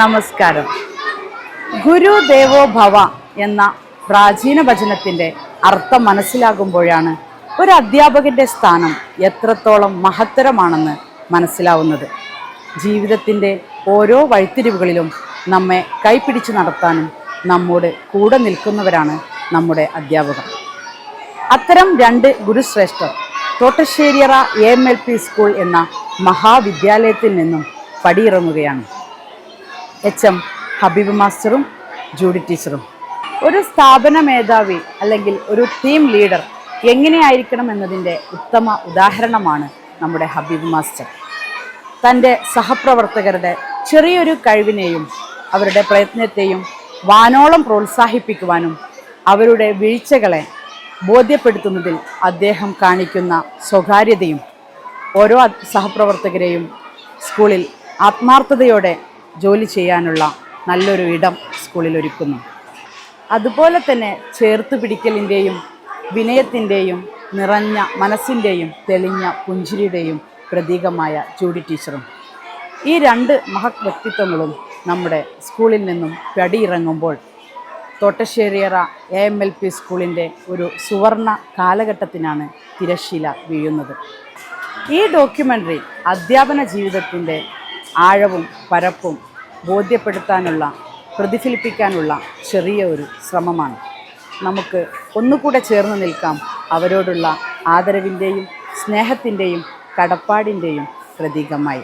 നമസ്കാരം. ഗുരുദേവോ ഭവ എന്ന പ്രാചീന വചനത്തിന്റെ അർത്ഥം മനസ്സിലാകുമ്പോഴാണ് ഒരു അധ്യാപകന്റെ സ്ഥാനം എത്രത്തോളം മഹത്തരമാണെന്ന് മനസ്സിലാവുന്നത്. ജീവിതത്തിന്റെ ഓരോ വഴിത്തിരിവുകളിലും നമ്മെ കൈപിടിച്ച് നടത്താനും നമ്മോട് കൂടെ നിൽക്കുന്നവരാണ് നമ്മുടെ അധ്യാപകർ. അത്തരം രണ്ട് ഗുരുശ്രേഷ്ഠർ Thottasseriyara A M L P school എന്ന മഹാവിദ്യാലയത്തിൽ നിന്നും പടിയിറങ്ങുകയാണ്. എച്ച് എം ഹബീബ് മാസ്റ്ററും ജൂഡി ടീച്ചറും. ഒരു സ്ഥാപന മേധാവി അല്ലെങ്കിൽ ഒരു ടീം ലീഡർ എങ്ങനെയായിരിക്കണം എന്നതിന്റെ ഉത്തമ ഉദാഹരണമാണ് നമ്മുടെ ഹബീബ് മാസ്റ്റർ. തന്റെ സഹപ്രവർത്തകരുടെ ചെറിയൊരു കഴിവിനെയും അവരുടെ പ്രയത്നത്തെയും വാനോളം പ്രോത്സാഹിപ്പിക്കുവാനും അവരുടെ വീഴ്ചകളെ ബോധ്യപ്പെടുത്തുന്നതിൽ അദ്ദേഹം കാണിക്കുന്ന സ്വകാര്യതയും ഓരോ സഹപ്രവർത്തകരെയും സ്കൂളിൽ ആത്മാർത്ഥതയോടെ ജോലി ചെയ്യാനുള്ള നല്ലൊരു ഇടം സ്കൂളിൽ ഒരുക്കുന്നു. അതുപോലെ തന്നെ ചേർത്ത് പിടിക്കലിന്റെയും വിനയത്തിന്റെയും നിറഞ്ഞ മനസ്സിന്റെയും തെളിഞ്ഞ പുഞ്ചിരിയുടെയും പ്രതീകമായ ജൂഡി ടീച്ചറും. ഈ രണ്ട് മഹത് വ്യക്തിത്വങ്ങളും നമ്മുടെ സ്കൂളിൽ നിന്നും പടിയിറങ്ങുമ്പോൾ Thottasseriyara A M L P സ്കൂളിന്റെ ഒരു സുവർണ കാലഘട്ടത്തിനാണ് തിരശീല വീഴുന്നത്. ഈ ഡോക്യുമെന്ററി അധ്യാപന ജീവിതത്തിന്റെ ആഴവും പരപ്പും ബോധ്യപ്പെടുത്താനുള്ള പ്രതിഫലിപ്പിക്കാനുള്ള ചെറിയ ഒരു ശ്രമമാണ്. നമുക്ക് ഒന്നുകൂടെ ചേർന്ന് നിൽക്കാം അവരോടുള്ള ആദരവിന്റെയും സ്നേഹത്തിന്റെയും കടപ്പാടിന്റെയും പ്രതീകമായി.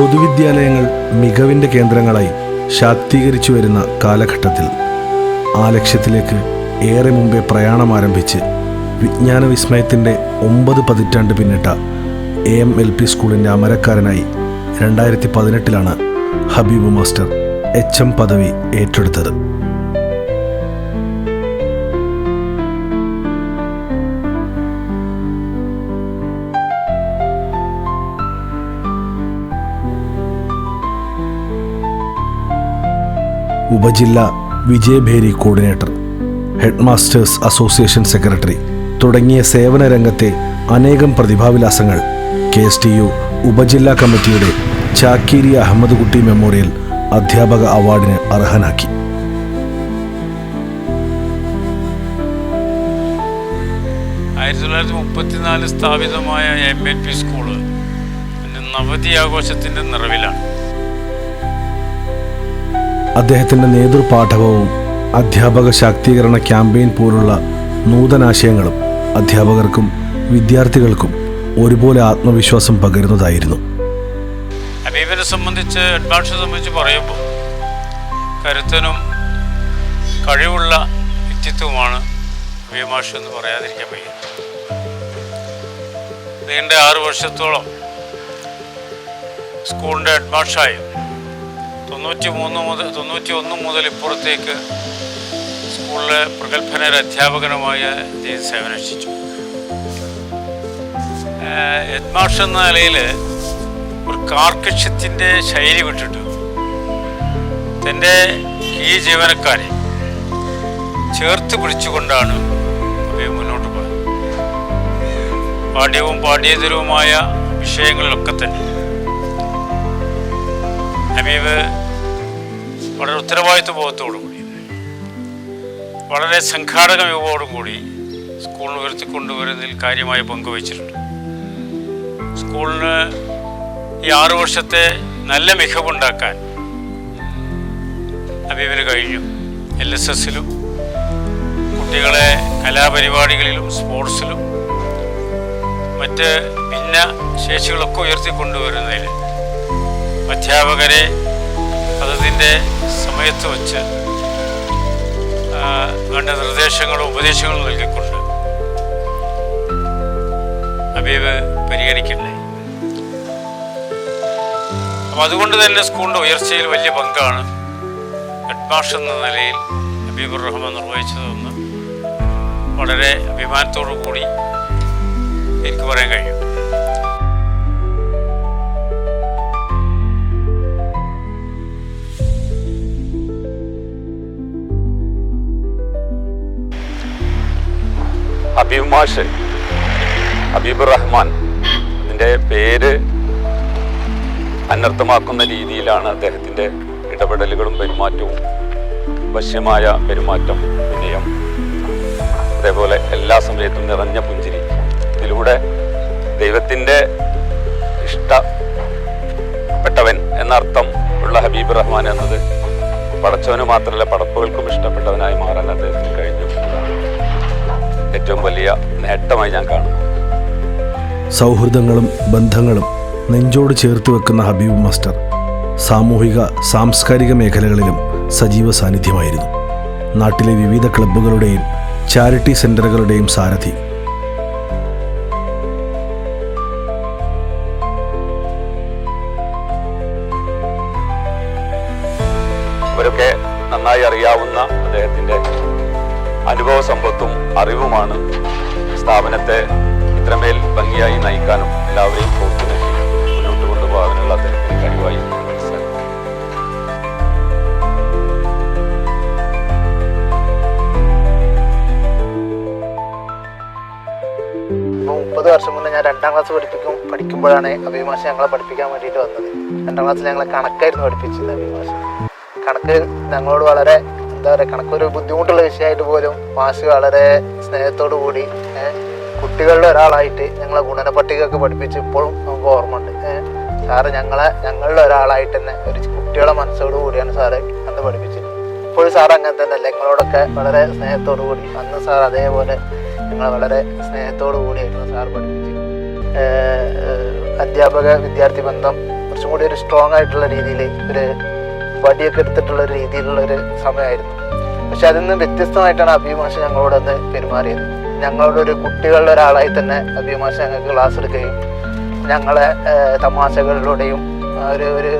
പൊതുവിദ്യാലയങ്ങൾ മികവിന്റെ കേന്ദ്രങ്ങളായി ശാക്തീകരിച്ചു വരുന്ന കാലഘട്ടത്തിൽ ആ ലക്ഷ്യത്തിലേക്ക് ഏറെ മുമ്പേ പ്രയാണം ആരംഭിച്ച് വിജ്ഞാന വിസ്മയത്തിന്റെ ഒമ്പത് പതിറ്റാണ്ട് പിന്നിട്ട എ എം എൽ പി സ്കൂളിന്റെ അമരക്കാരനായി രണ്ടായിരത്തി പതിനെട്ടിലാണ് ഹബീബ് മാസ്റ്റർ എച്ച് എം പദവി ഏറ്റെടുത്തത്. ഉപജില്ല Vijayabheri coordinator head masters association secretary തുടങ്ങിയ സേവന രംഗത്തെ അനേകം പ്രതിഭാവിലാസങ്ങൾ കെ എസ് ടി യു ഉപജില്ലാ കമ്മിറ്റിയുടെ ചാക്കീരി അഹമ്മദ് കുട്ടി മെമ്മോറിയൽ അധ്യാപക അവാർഡിന് അർഹനാക്കി. ആയിരത്തി തൊള്ളായിരത്തി മുപ്പത്തിനാല് സ്ഥാപിതമായ എം എൽ പി സ്കൂൾ നവതി ആഘോഷത്തിന്റെ നിറവിലാണ്. അദ്ദേഹത്തിന്റെ നേതൃപാഠവും അധ്യാപക ശാക്തീകരണ ക്യാമ്പയിൻ പോലുള്ള നൂതനാശയങ്ങളും അധ്യാപകർക്കും വിദ്യാർത്ഥികൾക്കും ഒരുപോലെ ആത്മവിശ്വാസം പകരുന്നതായിരുന്നു. ഹബീബിനെ സംബന്ധിച്ച് അഡ്വാൻസിനെ സംബന്ധിച്ച് പറയുമ്പോൾ കരുത്തനും കഴിവുള്ള വ്യക്തിത്വമാണ് ഹബീബ് എന്ന് പറയാതിരിക്കാൻ വയ്യ. നീണ്ട ആറ് വർഷത്തോളം സ്കൂളിന്റെ ഹെഡ്മാഷായി തൊണ്ണൂറ്റി മൂന്ന് മുതൽ തൊണ്ണൂറ്റി ഒന്ന് മുതൽ ഇപ്പുറത്തേക്ക് സ്കൂളിലെ പ്രഗത്ഭനൊരു അധ്യാപകനുമായ അദ്ദേഹം സേവനമനുഷ്ഠിച്ചു ഹെഡ്മാഷ് എന്ന നിലയിൽ ഒരു കാർക്കശ്യത്തിന്റെ ശൈലി വിട്ടിട്ട്. തന്റെ ഈ ജീവനക്കാരെ ചേർത്ത് പിടിച്ചുകൊണ്ടാണ് അദ്ദേഹം മുന്നോട്ട് പോയത്. പാഠ്യവും പാഠ്യേതരവുമായ വിഷയങ്ങളിലൊക്കെ തന്നെ. വളരെ ഉത്തരവാദിത്വ ബോധത്തോടും കൂടി വളരെ സംഘാടക മികവോടും കൂടി സ്കൂളിന് ഉയർത്തിക്കൊണ്ടുവരുന്നതിൽ കാര്യമായ പങ്കുവച്ചിട്ടുണ്ട്. സ്കൂളിന് ഈ ആറു വർഷത്തെ നല്ല മികവുണ്ടാക്കാൻ അബീബിന് കഴിഞ്ഞു. എൽ എസ് എസിലും കുട്ടികളെ കലാപരിപാടികളിലും സ്പോർട്സിലും മറ്റ് ഭിന്ന ശേഷികളൊക്കെ ഉയർത്തിക്കൊണ്ടുവരുന്നതിൽ അധ്യാപകരെ അതതിന്റെ സമയത്ത് വച്ച് വേണ്ട നിർദ്ദേശങ്ങളും ഉപദേശങ്ങളും നൽകിക്കൊണ്ട് ഹബീബ് പരിഹരിക്കണ്ടേ അപ്പം അതുകൊണ്ട് തന്നെ സ്കൂളിന്റെ ഉയർച്ചയിൽ വലിയ പങ്കാണ് ഹെഡ് മാഷ് എന്ന നിലയിൽ അബീബുർ റഹ്മാൻ നിർവഹിച്ചതെന്ന് വളരെ അഭിമാനത്തോടു കൂടി എനിക്ക് പറയാൻ കഴിയും. ഹബീബ് മാഷ്. ഹബീബ് റഹ്മാൻ. അതിന്റെ പേര് അനർത്ഥമാക്കുന്ന രീതിയിലാണ് അദ്ദേഹത്തിന്റെ ഇടപെടലുകളും പെരുമാറ്റവും വശ്യമായ പെരുമാറ്റം വിനയം അതേപോലെ എല്ലാ സമയത്തും നിറഞ്ഞ പുഞ്ചിരി. ഇതിലൂടെ ദൈവത്തിന്റെ ഇഷ്ടപ്പെട്ടവൻ എന്നർത്ഥം ഉള്ള ഹബീബ് റഹ്മാൻ എന്നത് പടച്ചവന് മാത്രമല്ല പടപ്പുകൾക്കും ഇഷ്ടപ്പെട്ടവനായി മാറാൻ അദ്ദേഹത്തിന് കഴിഞ്ഞു. ഏറ്റവും വലിയ നേട്ടമായി ഞാൻ കാണുന്നു. സൗഹൃദങ്ങളും ബന്ധങ്ങളും നെഞ്ചോട് ചേർത്ത് വെക്കുന്ന ഹബീബ് മാസ്റ്റർ സാമൂഹിക സാംസ്കാരിക മേഖലകളിലും സജീവ സാന്നിധ്യമായിരുന്നു. നാട്ടിലെ വിവിധ ക്ലബ്ബുകളുടെയും ചാരിറ്റി സെന്ററുകളുടെയും സാരഥി ഇത്രമേൽ ഭംഗിയായി നയിക്കാനും എല്ലാവരെയും കോർത്തിണക്കി മുന്നോട്ട് കൊണ്ടുപോകാനുള്ള അദ്ദേഹത്തിന് കഴിവായി. മുപ്പത് വർഷം മുന്നേ ഞാൻ രണ്ടാം ക്ലാസ് പഠിപ്പിക്കും പഠിക്കുമ്പോഴാണ് അഭിമാഷ ഞങ്ങളെ പഠിപ്പിക്കാൻ വേണ്ടിയിട്ട് വന്നത്. രണ്ടാം ക്ലാസ്സിൽ ഞങ്ങളെ കണക്കായിരുന്നു പഠിപ്പിച്ചത് അഭിമാഷ കണക്ക് ഞങ്ങളോട് വളരെ എന്താ പറയുക കണക്കൊരു ബുദ്ധിമുട്ടുള്ള വിഷയമായിട്ട് പോലും മാഷ് വളരെ സ്നേഹത്തോടു കൂടി കുട്ടികളുടെ ഒരാളായിട്ട് ഞങ്ങളെ ഗുണന പട്ടികയൊക്കെ പഠിപ്പിച്ച് ഇപ്പോഴും നമുക്ക് ഓർമ്മയുണ്ട്. സാറ് ഞങ്ങളെ ഞങ്ങളുടെ ഒരാളായിട്ട് തന്നെ ഒരു കുട്ടികളെ മനസ്സോടു കൂടിയാണ് സാറ് അന്ന് പഠിപ്പിച്ചത് ഇപ്പോഴും സാർ അങ്ങനെ തന്നെ ഞങ്ങളോടൊക്കെ വളരെ സ്നേഹത്തോടു കൂടി. അന്ന് സാർ അതേപോലെ ഞങ്ങളെ വളരെ സ്നേഹത്തോടു കൂടിയായിരുന്നു സാർ പഠിപ്പിച്ചത് അധ്യാപക വിദ്യാർത്ഥി ബന്ധം കുറച്ചും കൂടി ഒരു സ്ട്രോങ് ആയിട്ടുള്ള രീതിയിൽ ഒരു വടിയൊക്കെ എടുത്തിട്ടുള്ള രീതിയിലുള്ള ഒരു സമയമായിരുന്നു. പക്ഷെ അതിൽ നിന്ന് വ്യത്യസ്തമായിട്ടാണ് അഭിമാഷ ഞങ്ങളോടൊന്ന് പെരുമാറിയത്. ഞങ്ങളോടൊരു കുട്ടികളുടെ ഒരാളായി തന്നെ അഭിമാഷ ഞങ്ങൾക്ക് ക്ലാസ് എടുക്കുകയും ഞങ്ങളെ തമാശകളിലൂടെയും ഒരു ഒരു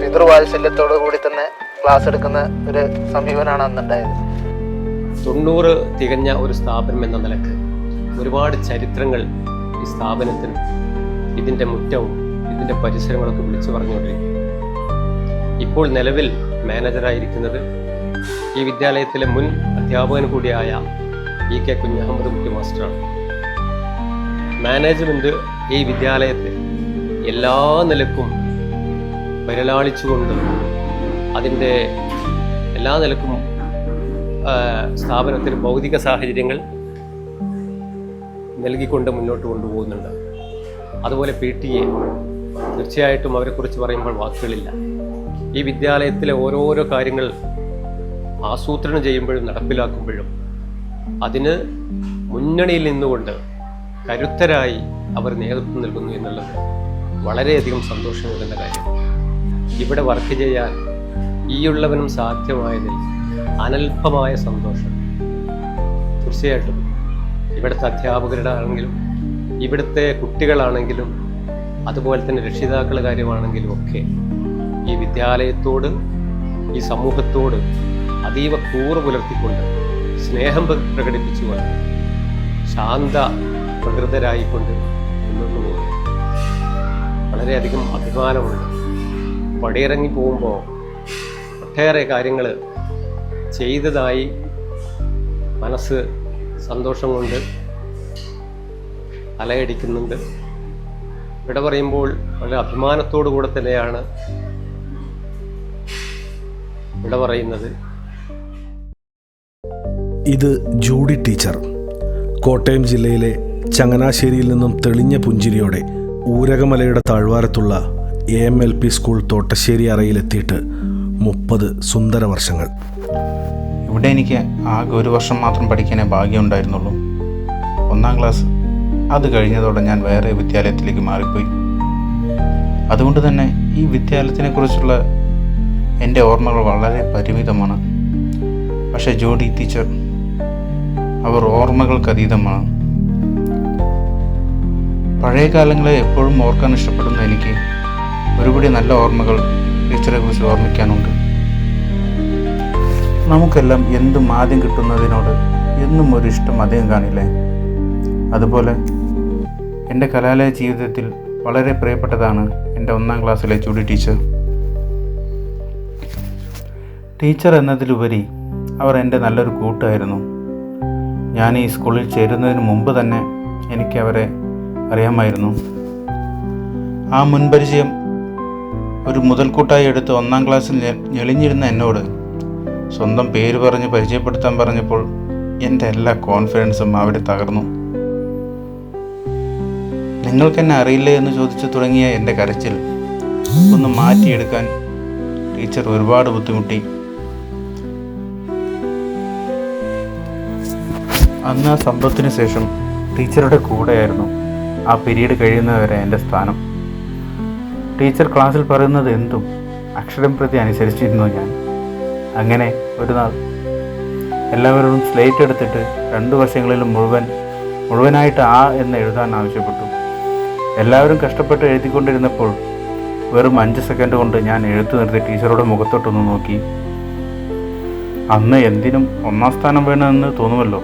പിതൃവാത്സല്യത്തോടു കൂടി തന്നെ ക്ലാസ് എടുക്കുന്ന ഒരു സമീപനമാണ് അന്നുണ്ടായത്. തൊണ്ണൂറ് തികഞ്ഞ ഒരു സ്ഥാപനം എന്ന നിലയ്ക്ക് ഒരുപാട് ചരിത്രങ്ങൾ ഈ സ്ഥാപനത്തിന് ഇതിന്റെ മുറ്റവും ഇതിന്റെ പരിസരങ്ങളൊക്കെ വിളിച്ചു പറഞ്ഞുകൊണ്ടിരിക്കും ഇപ്പോൾ നിലവിൽ മാനേജറായിരിക്കുന്നത് ഈ വിദ്യാലയത്തിലെ മുൻ അധ്യാപകൻ കൂടിയായ ഇ കെ കുഞ്ഞഹമ്മദ് കുട്ടി മാസ്റ്ററാണ്. മാനേജ്മെന്റ് ഈ വിദ്യാലയത്തെ എല്ലാ നിലക്കും പരിലാളിച്ചുകൊണ്ട് അതിന്റെ എല്ലാ നിലക്കും സ്ഥാപനത്തിന് ഭൗതിക സാഹചര്യങ്ങൾ നൽകിക്കൊണ്ട് മുന്നോട്ട് കൊണ്ടുപോകുന്നുണ്ട്. അതുപോലെ പി ടി എ തീർച്ചയായിട്ടും അവരെക്കുറിച്ച് പറയുമ്പോൾ വാക്കുകളില്ല. ഈ വിദ്യാലയത്തിലെ ഓരോരോ കാര്യങ്ങൾ ആസൂത്രണം ചെയ്യുമ്പോഴും നടപ്പിലാക്കുമ്പോഴും അതിന് മുന്നണിയിൽ നിന്നുകൊണ്ട് കരുത്തരായി അവർ നേതൃത്വം നൽകുന്നു എന്നുള്ളത് വളരെയധികം സന്തോഷം നൽകുന്ന കാര്യം. ഇവിടെ വർക്ക് ചെയ്യാൻ ഈയുള്ളവനും സാധ്യമായതിൽ അനൽപമായ സന്തോഷം. തീർച്ചയായിട്ടും ഇവിടുത്തെ അധ്യാപകരുടെ ആണെങ്കിലും ഇവിടുത്തെ കുട്ടികളാണെങ്കിലും അതുപോലെ തന്നെ രക്ഷിതാക്കളുടെ കാര്യമാണെങ്കിലും ഒക്കെ ഈ വിദ്യാലയത്തോട് ഈ സമൂഹത്തോട് അതീവ കൂറ് പുലർത്തിക്കൊണ്ട് സ്നേഹം പ്ര- പ്രകടിപ്പിച്ചുകൊണ്ട് ശാന്ത പ്രകൃതരായിക്കൊണ്ട് മുന്നോട്ട് പോകുന്നു. വളരെയധികം അഭിമാനമുണ്ട്. പടിയിറങ്ങി പോകുമ്പോൾ ഒട്ടേറെ കാര്യങ്ങൾ ചെയ്തതായി മനസ്സ് സന്തോഷം കൊണ്ട് അലയടിക്കുന്നുണ്ട് ഇവിടെ പറയുമ്പോൾ വളരെ അഭിമാനത്തോടു കൂടെ തന്നെയാണ് ഇവിടെ പറയുന്നത്. ഇത് ജൂഡി ടീച്ചർ. കോട്ടയം ജില്ലയിലെ ചങ്ങനാശ്ശേരിയിൽ നിന്നും തെളിഞ്ഞ പുഞ്ചിരിയോടെ ഊരകമലയുടെ താഴ്വാരത്തുള്ള A M L P school Thottassery അറയിലെത്തിയിട്ട് മുപ്പത് സുന്ദര വർഷങ്ങൾ. ഇവിടെ എനിക്ക് ആകെ ഒരു വർഷം മാത്രം പഠിക്കാനേ ഭാഗ്യമുണ്ടായിരുന്നുള്ളൂ. ഒന്നാം ക്ലാസ്. അത് കഴിഞ്ഞതോടെ ഞാൻ വേറെ വിദ്യാലയത്തിലേക്ക് മാറിപ്പോയി. അതുകൊണ്ട് തന്നെ ഈ വിദ്യാലയത്തിനെ കുറിച്ചുള്ള എന്റെ ഓർമ്മകൾ വളരെ പരിമിതമാണ്. പക്ഷേ ജോഡി ടീച്ചർ അവർ ഓർമ്മകൾക്ക് അതീതമാണ്. പഴയ കാലങ്ങളെ എപ്പോഴും ഓർക്കാൻ ഇഷ്ടപ്പെടുന്ന എനിക്ക് ഒരുപടി നല്ല ഓർമ്മകൾ ടീച്ചറെ കുറിച്ച് ഓർമ്മിക്കാനുണ്ട്. നമുക്കെല്ലാം എന്തും ആദ്യം കിട്ടുന്നതിനോട് എന്നും ഒരു ഇഷ്ടം അധികം കാണില്ലേ? അതുപോലെ എന്റെ കലാലയ ജീവിതത്തിൽ വളരെ പ്രിയപ്പെട്ടതാണ് എന്റെ ഒന്നാം ക്ലാസ്സിലെ ജൂഡി ടീച്ചർ. ടീച്ചർ എന്നതിലുപരി അവർ എന്റെ നല്ലൊരു കൂട്ടായിരുന്നു. ഞാൻ ഈ സ്കൂളിൽ ചേരുന്നതിന് മുമ്പ് തന്നെ എനിക്ക് അവരെ അറിയാമായിരുന്നു. ആ മുൻപരിചയം ഒരു മുതൽക്കൂട്ടായി എടുത്ത് ഒന്നാം ക്ലാസ്സിൽ ഞെളിഞ്ഞിരുന്ന എന്നോട് സ്വന്തം പേര് പറഞ്ഞ് പരിചയപ്പെടുത്താൻ പറഞ്ഞപ്പോൾ എന്റെ എല്ലാ കോൺഫിഡൻസും അവിടെ തകർന്നു. നിങ്ങൾക്കെന്നെ അറിയില്ലേ എന്ന് ചോദിച്ചു തുടങ്ങിയ എന്റെ കരച്ചിൽ ഒന്ന് മാറ്റിയെടുക്കാൻ ടീച്ചർ ഒരുപാട് ബുദ്ധിമുട്ടി. അന്ന് ആ സംഭവത്തിന് ശേഷം ടീച്ചറുടെ കൂടെയായിരുന്നു ആ പീരീഡ് കഴിയുന്നവരെ എന്റെ സ്ഥാനം. ടീച്ചർ ക്ലാസ്സിൽ പറയുന്നത് എന്തും അക്ഷരം പ്രതി അനുസരിച്ചിരുന്നു ഞാൻ. അങ്ങനെ ഒരു നാൾ എല്ലാവരോടും സ്ലേറ്റ് എടുത്തിട്ട് രണ്ട് വശങ്ങളിലും മുഴുവൻ മുഴുവനായിട്ട് ആ എന്ന് എഴുതാൻ ആവശ്യപ്പെട്ടു. എല്ലാവരും കഷ്ടപ്പെട്ട് എഴുതിക്കൊണ്ടിരുന്നപ്പോൾ വെറും അഞ്ച് സെക്കൻഡ് കൊണ്ട് ഞാൻ എഴുത്തു നിർത്തി ടീച്ചറുടെ മുഖത്തോട്ടൊന്ന് നോക്കി. അന്ന് എന്തിനും ഒന്നാം സ്ഥാനം വേണമെന്ന് തോന്നുമല്ലോ.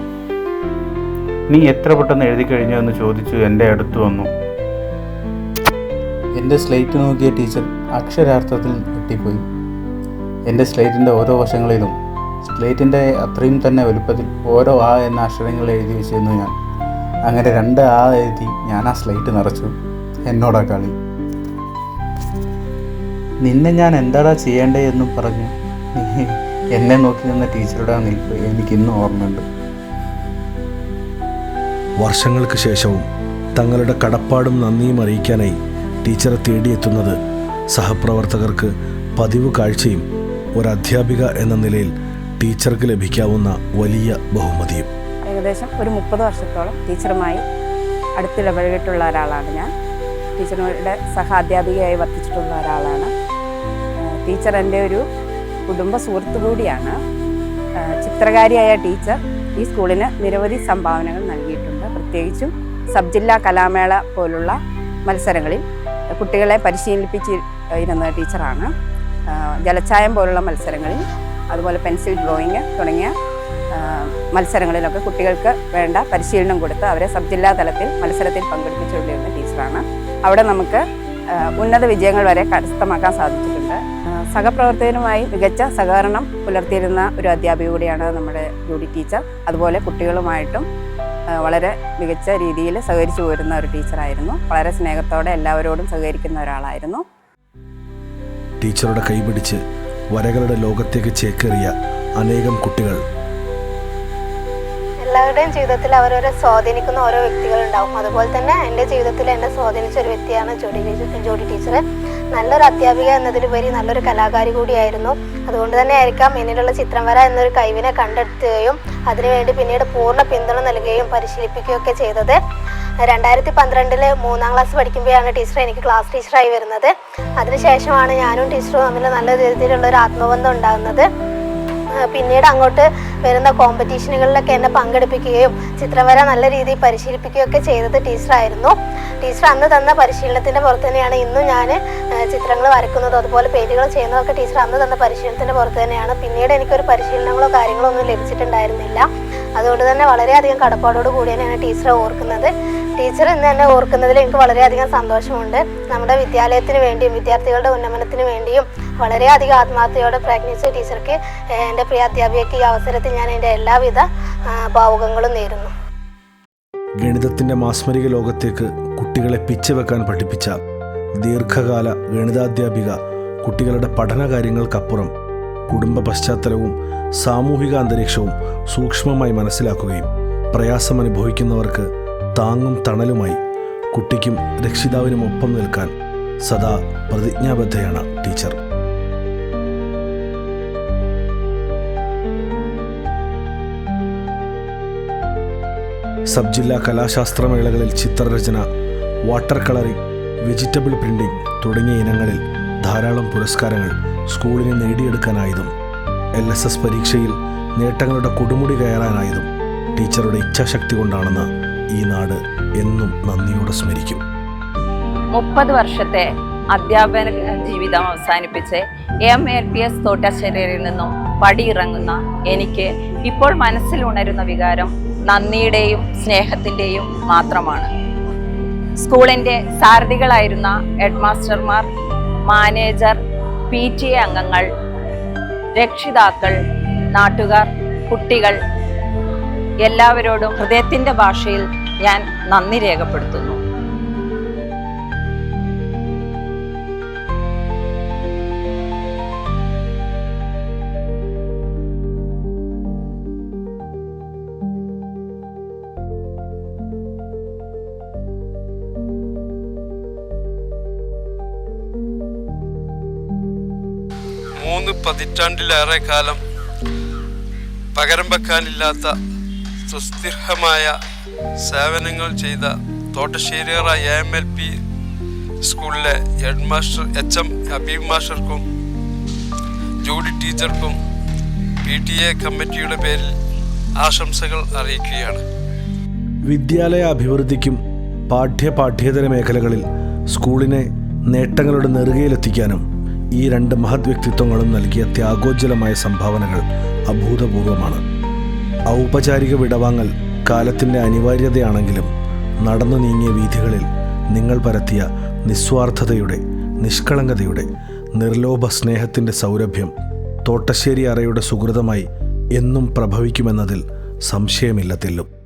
നീ എത്ര പെട്ടെന്ന് എഴുതി കഴിഞ്ഞു എന്ന് ചോദിച്ചു എന്റെ അടുത്ത് വന്നു. എന്റെ സ്ലേറ്റ് നോക്കിയ ടീച്ചർ അക്ഷരാർത്ഥത്തിൽ ഞെട്ടിപ്പോയി. എന്റെ സ്ലേറ്റിന്റെ ഓരോ വശങ്ങളിലും സ്ലേറ്റിന്റെ അത്രയും തന്നെ വലുപ്പത്തിൽ ഓരോ ആ എന്ന അക്ഷരങ്ങൾ എഴുതി വെച്ചിരുന്നു ഞാൻ. അങ്ങനെ രണ്ട് ആ എഴുതി ഞാൻ ആ സ്ലേറ്റ് നിറച്ചു. എന്നോടാ കളി. നിന്നെ ഞാൻ എന്താടാ ചെയ്യേണ്ടേ എന്നും പറഞ്ഞു എന്നെ നോക്കി നിന്ന ടീച്ചറുടെ നിൽപ്പ് എനിക്കിന്നും ഓർമ്മയുണ്ട്. വർഷങ്ങൾക്ക് ശേഷവും തങ്ങളുടെ കടപ്പാടും നന്ദിയും അറിയിക്കാനായി ടീച്ചറെ തേടിയെത്തുന്നത് സഹപ്രവർത്തകർക്ക് പതിവ് കാഴ്ചയും ഒരു അധ്യാപിക എന്ന നിലയിൽ ടീച്ചർക്ക് ലഭിക്കാവുന്ന വലിയ ബഹുമതിയും. ഏകദേശം ഒരു മുപ്പത് വർഷത്തോളം ടീച്ചറുമായി അടുത്തിടപഴകിട്ടുള്ള ഒരാളാണ് ഞാൻ. ടീച്ചറുടെ സഹാധ്യാപികയായി വർത്തിച്ചിട്ടുള്ള ഒരാളാണ്. ടീച്ചർ എന്റെ ഒരു കുടുംബ സുഹൃത്തു കൂടിയാണ്. ചിത്രകാരിയായ ടീച്ചർ ഈ സ്കൂളിന് നിരവധി സംഭാവനകൾ പ്രത്യേകിച്ചും സബ് ജില്ലാ കലാമേള പോലുള്ള മത്സരങ്ങളിൽ കുട്ടികളെ പരിശീലിപ്പിച്ച് ഇരുന്ന ടീച്ചറാണ് ജലച്ചായം പോലുള്ള മത്സരങ്ങളിൽ അതുപോലെ പെൻസിൽ ഡ്രോയിങ് തുടങ്ങിയ മത്സരങ്ങളിലൊക്കെ കുട്ടികൾക്ക് വേണ്ട പരിശീലനം കൊടുത്ത് അവരെ സബ് ജില്ലാ തലത്തിൽ മത്സരത്തിൽ പങ്കെടുപ്പിച്ചുകൊണ്ടിരുന്ന ടീച്ചറാണ്. അവിടെ നമുക്ക് ഉന്നത വിജയങ്ങൾ വരെ കരസ്ഥമാക്കാൻ സാധിച്ചിട്ടുണ്ട്. സഹപ്രവർത്തകരുമായി മികച്ച സഹകരണം പുലർത്തിയിരുന്ന ഒരു അധ്യാപിക കൂടിയാണ് നമ്മുടെ ജൂഡി ടീച്ചർ. അതുപോലെ കുട്ടികളുമായിട്ടും വളരെ മികച്ച രീതിയിൽ സഹകരിച്ചു പോരുന്ന ഒരു ടീച്ചറായിരുന്നു. വളരെ സ്നേഹത്തോടെ എല്ലാവരോടും സഹകരിക്കുന്ന ഒരാളായിരുന്നു. ടീച്ചറുടെ കൈപിടിച്ച് വരകളുടെ ലോകത്തേക്ക് ചേക്കേറിയ അനേകം കുട്ടികൾ. എല്ലാവരുടെയും ജീവിതത്തിൽ അവരവരെ സ്വാധീനിക്കുന്ന ഓരോ വ്യക്തികളുണ്ടാവും. അതുപോലെ തന്നെ എന്റെ ജീവിതത്തിൽ എന്നെ സ്വാധീനിച്ച ഒരു വ്യക്തിയാണ് ജോഡി ടീച്ചർ ജോഡി ടീച്ചർ നല്ലൊരു അധ്യാപിക എന്നതിലുപരി നല്ലൊരു കലാകാരി കൂടിയായിരുന്നു. അതുകൊണ്ട് തന്നെ ആയിരിക്കാം ഇനിയുള്ള ചിത്രം വര എന്നൊരു കഴിവിനെ കണ്ടെത്തുകയും അതിനുവേണ്ടി പിന്നീട് പൂർണ പിന്തുണ നൽകുകയും പരിശീലിപ്പിക്കുകയൊക്കെ ചെയ്തത്. രണ്ടായിരത്തി പന്ത്രണ്ടിൽ മൂന്നാം ക്ലാസ് പഠിക്കുമ്പോഴാണ് ടീച്ചർ എനിക്ക് ക്ലാസ് ടീച്ചറായി വരുന്നത്. അതിനുശേഷമാണ് ഞാനും ടീച്ചറും തമ്മിൽ നല്ല രീതിയിലുള്ള ഒരു ആത്മബന്ധം ഉണ്ടാകുന്നത്. പിന്നീട് അങ്ങോട്ട് വരുന്ന കോമ്പറ്റീഷനുകളിലൊക്കെ എന്നെ പങ്കെടുപ്പിക്കുകയും ചിത്രവര നല്ല രീതിയിൽ പരിശീലിപ്പിക്കുകയൊക്കെ ചെയ്തത് ടീച്ചറായിരുന്നു ടീച്ചർ അന്ന് തന്ന പരിശീലനത്തിന്റെ പുറത്ത് തന്നെയാണ് ഇന്നും ഞാൻ ചിത്രങ്ങൾ വരക്കുന്നതും അതുപോലെ പെയിന്റുകൾ ചെയ്യുന്നതൊക്കെ ടീച്ചർ അന്ന് തന്ന പരിശീലനത്തിന്റെ പുറത്ത് തന്നെയാണ്. പിന്നീട് എനിക്കൊരു പരിശീലനങ്ങളോ കാര്യങ്ങളോ ഒന്നും ലഭിച്ചിട്ടുണ്ടായിരുന്നില്ല. അതുകൊണ്ട് തന്നെ വളരെയധികം കടപ്പാടോട് കൂടിയാണ് ഞാൻ ടീച്ചറെ ഓർക്കുന്നത്. ടീച്ചർ ഇന്ന് തന്നെ ഓർക്കുന്നതിൽ എനിക്ക് വളരെയധികം സന്തോഷമുണ്ട്. നമ്മുടെ വിദ്യാലയത്തിന് വേണ്ടിയും വിദ്യാർത്ഥികളുടെ ഉന്നമനത്തിന് വേണ്ടിയും വളരെയധികം ആത്മാർത്ഥയോടെ പ്രയത്നിച്ച ടീച്ചർക്ക് എന്റെ പ്രിയ അധ്യാപികയ്ക്ക് ഈ അവസരത്തിൽ ഞാൻ എന്റെ എല്ലാവിധ ഭാവുകങ്ങളും നേരുന്നു. ഗണിതത്തിന്റെ മാസ്മരിക ലോകത്തേക്ക് കുട്ടികളെ പിച്ചവെക്കാൻ പഠിപ്പിച്ച ദീർഘകാല ഗണിതാധ്യാപിക കുട്ടികളുടെ പഠനകാര്യങ്ങൾക്കപ്പുറം കുടുംബ പശ്ചാത്തലവും സാമൂഹിക അന്തരീക്ഷവും സൂക്ഷ്മമായി മനസ്സിലാക്കുകയും പ്രയാസം അനുഭവിക്കുന്നവർക്ക് താങ്ങും തണലുമായി കുട്ടിക്കും രക്ഷിതാവിനും ഒപ്പം നിൽക്കാൻ സദാ പ്രതിജ്ഞാബദ്ധയാണ് ടീച്ചർ. സബ് ജില്ലാ കലാശാസ്ത്രമേളകളിൽ ചിത്രരചന വാട്ടർ കളറിംഗ് വെജിറ്റബിൾ പ്രിന്റിംഗ് തുടങ്ങിയ ഇനങ്ങളിൽ ധാരാളം പുരസ്കാരങ്ങൾ സ്കൂളിന് നേടിയെടുക്കാനായതും എൽ എസ് എസ് പരീക്ഷയിൽ നേട്ടങ്ങളുടെ കൊടുമുടി കയറാനായതും ടീച്ചറുടെ ഇച്ഛാശക്തി കൊണ്ടാണെന്ന് ഈ നാട് എന്നും നന്ദിയോടെ സ്മരിക്കും. മുപ്പത് വർഷത്തെ അധ്യാപന ജീവിതം അവസാനിപ്പിച്ച് എം. L P. എസ്. തോട്ടാശ്ശേരിയിൽ നിന്നും പടിയിറങ്ങുന്ന എനിക്ക് ഇപ്പോൾ മനസ്സിൽ ഉണരുന്ന വികാരം നന്ദിയുടെയും സ്നേഹത്തിന്റെയും മാത്രമാണ്. സ്കൂളിന്റെ സാരഥികളായിരുന്ന ഹെഡ് മാസ്റ്റർമാർ മാനേജർ പി. ടി. എ. അംഗങ്ങൾ രക്ഷിതാക്കൾ നാട്ടുകാർ കുട്ടികൾ എല്ലാവരോടും ഹൃദയത്തിന്റെ ഭാഷയിൽ ഞാൻ നന്ദി രേഖപ്പെടുത്തുന്നു. മൂന്ന് പതിറ്റാണ്ടിലേറെ കാലം പകരം വെക്കാനില്ലാത്ത സുസ്ഥിരമായ സേവനങ്ങൾ ചെയ്ത തോട്ടശ്ശേരിയറ എ എൽ പി സ്കൂളിലെ head master H M Habeeb മാഷർക്കും Judy ടീച്ചർക്കും പി ടി എ കമ്മിറ്റിയുടെ പേരിൽ ആശംസകൾ അറിയിക്കുകയാണ്. വിദ്യാലയ അഭിവൃദ്ധിക്കും പാഠ്യ പാഠ്യേതര മേഖലകളിൽ സ്കൂളിനെ നേട്ടങ്ങളുടെ നെറുകയിലെത്തിക്കാനും ഈ രണ്ട് മഹത് വ്യക്തിത്വങ്ങളും നൽകിയ ത്യാഗോജ്വലമായ സംഭാവനകൾ അഭൂതപൂർവമാണ്. ഔപചാരിക വിടവാങ്ങൽ കാലത്തിന്റെ അനിവാര്യതയാണെങ്കിലും നടന്നു നീങ്ങിയ വീഥികളിൽ നിങ്ങൾ പരത്തിയ നിസ്വാർത്ഥതയുടെ നിഷ്കളങ്കതയുടെ നിർലോഭ സ്നേഹത്തിന്റെ സൗരഭ്യം തോട്ടശ്ശേരി അറയുടെ സുഹൃതമായി എന്നും പ്രഭവിക്കുമെന്നതിൽ സംശയമില്ലത്തില്ലും